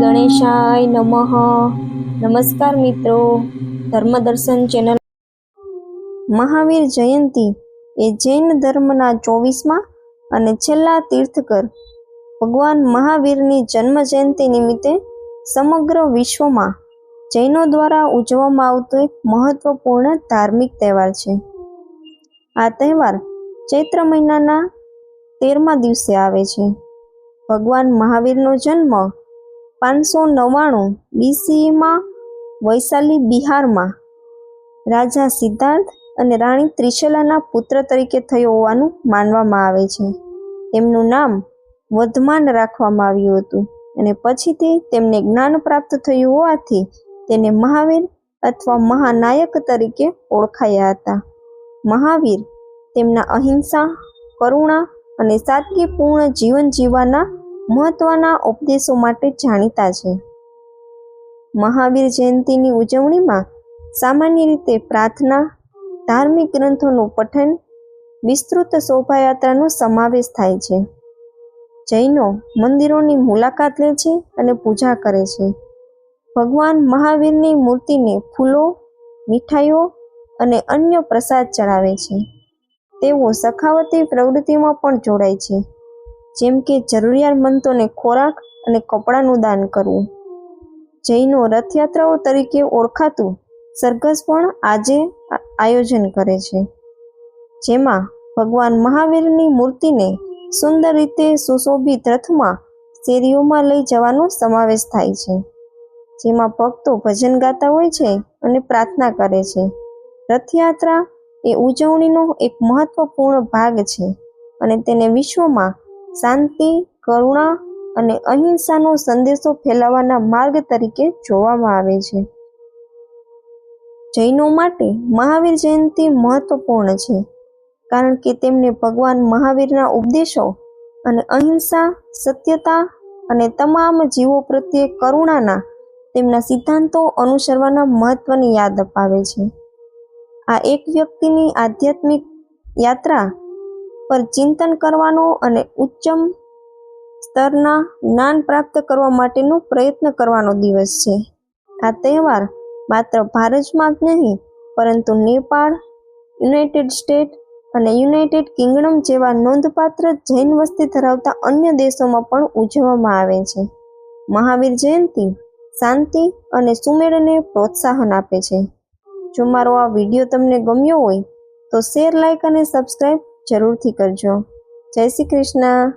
ગણેશાય નમઃ. નમસ્કાર મિત્રો. ધર્મદર્શન ચેનલ. મહાવીર જયંતી એ જૈન ધર્મના ચોવીસમાં અને છેલ્લા તીર્થકર ભગવાન મહાવીરની જન્મ જયંતિ નિમિત્તે સમગ્ર વિશ્વમાં જૈનો દ્વારા ઉજવવામાં આવતો એક મહત્વપૂર્ણ ધાર્મિક તહેવાર છે. આ તહેવાર ચૈત્ર મહિનાના તેરમા દિવસે આવે છે. ભગવાન મહાવીરનો જન્મ પાંચસો નવ્વાણું બીસીમાં વૈશાલી બિહારમાં રાજા સિદ્ધાર્થ અને રાણી ત્રિશલાના પુત્ર તરીકે થયો હોવાનું માનવામાં આવે છે. તેમનું નામ વધમાન રાખવામાં આવ્યું હતું અને પછીથી તેમને જ્ઞાન પ્રાપ્ત થયું હોવાથી તેને મહાવીર અથવા મહાનાયક તરીકે ઓળખાયા હતા. મહાવીર તેમના અહિંસા, કરુણા અને સાદગીપૂર્ણ જીવન જીવવાના મહત્વના ઉપદેશો માટે જાણીતા છે. મહાવીર જયંતિની ઉજવણીમાં સામાન્ય રીતે પ્રાર્થના, ધાર્મિક ગ્રંથોનું પઠન, વિસ્તૃત શોભાયાત્રાનો સમાવેશ થાય છે. જૈનો મંદિરોની મુલાકાત લે છે અને પૂજા કરે છે. ભગવાન મહાવીરની મૂર્તિને ફૂલો, મીઠાઈઓ અને અન્ય પ્રસાદ ચડાવે છે. તેઓ સખાવતી પ્રવૃત્તિમાં પણ જોડાય છે. જેમ કે જરૂરિયાતમંદોને ખોરાક અને કપડાનું દાન કરવું. જૈનો રથયાત્રાઓ તરીકે ઓળખાતું સરઘસ પણ આજે આયોજન કરે છે. જેમાં ભગવાન મહાવીરની મૂર્તિને સુંદર રીતે સુશોભિત રથમાં શેરીઓમાં લઈ જવાનો સમાવેશ થાય છે. જેમાં ભક્તો ભજન ગાતા હોય છે અને પ્રાર્થના કરે છે. રથયાત્રા એ ઉજવણીનો એક મહત્વપૂર્ણ ભાગ છે અને તેને વિશ્વમાં શાંતિ, કરુણા અને અહિંસાનો સંદેશો ફેલાવવાના માર્ગ તરીકે જોવામાં આવે છે. જૈનો માટે મહાવીર જયંતિ મહત્વપૂર્ણ છે, કારણ કે તેમને ભગવાન મહાવીરના ઉપદેશો અને અહિંસા, સત્યતા અને તમામ જીવો પ્રત્યે કરુણાના તેમના સિદ્ધાંતો અનુસરવાના મહત્વની યાદ અપાવે છે. આ એક વ્યક્તિની આધ્યાત્મિક યાત્રા પર ચિંતન કરવાનો અને ઉચ્ચમ સ્તરના જ્ઞાન પ્રાપ્ત કરવા માટેનો પ્રયત્ન કરવાનો દિવસ છે. આ તહેવાર માત્ર ભારતમાં જ નહીં, પરંતુ નેપાળ, યુનાઇટેડ સ્ટેટ અને યુનાઇટેડ કિંગડમ જેવા નોંધપાત્ર જૈન વસ્તી ધરાવતા અન્ય દેશોમાં પણ ઉજવવામાં આવે છે. મહાવીર જયંતિ શાંતિ અને સુમેળને પ્રોત્સાહન આપે છે. જો મારો આ વીડિયો તમને ગમ્યો હોય, તો શેર, લાઇક અને સબસ્ક્રાઈબ જરૂરથી કરજો. જય શ્રી કૃષ્ણ.